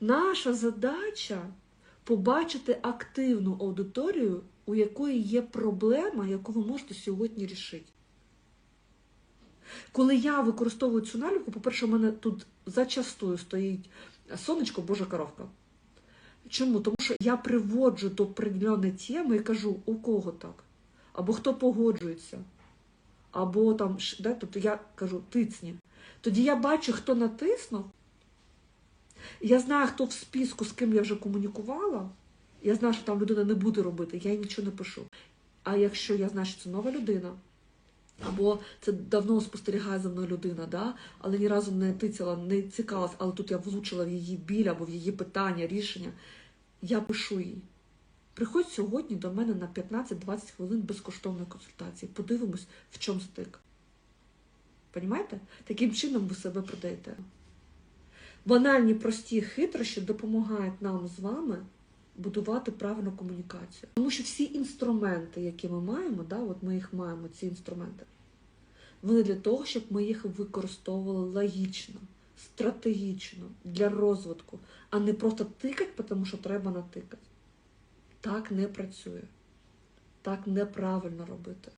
Наша задача побачити активну аудиторію, у якої є проблема, яку ви можете сьогодні рішити. Коли я використовую цю наліпку, по-перше, у мене тут зачастую стоїть сонечко, божа коровка. Чому? Тому що я приводжу до определеної теми і кажу, у кого так? Або хто погоджується, або там, да, тобто я кажу, тицні. Тоді я бачу, хто натиснув. Я знаю, хто в списку, з ким я вже комунікувала. Я знаю, що там людина не буде робити, я їй нічого не пишу. А якщо я знаю, що це нова людина, або це давно спостерігає за мною людина, да? але ні разу не тицяла, не цікавилась, але тут я влучила в її біль або в її питання, рішення, я пишу їй. Приходь сьогодні до мене на 15-20 хвилин безкоштовної консультації. Подивимось, в чому стик. Понімаєте? Таким чином ви себе продаєте. Банальні прості хитрощі допомагають нам з вами будувати правильну комунікацію. Тому що всі інструменти, які ми маємо, да, от ми їх маємо, ці інструменти, вони для того, щоб ми їх використовували логічно, стратегічно для розвитку, а не просто тикати, тому що треба натикати. Так не працює. Так неправильно робити.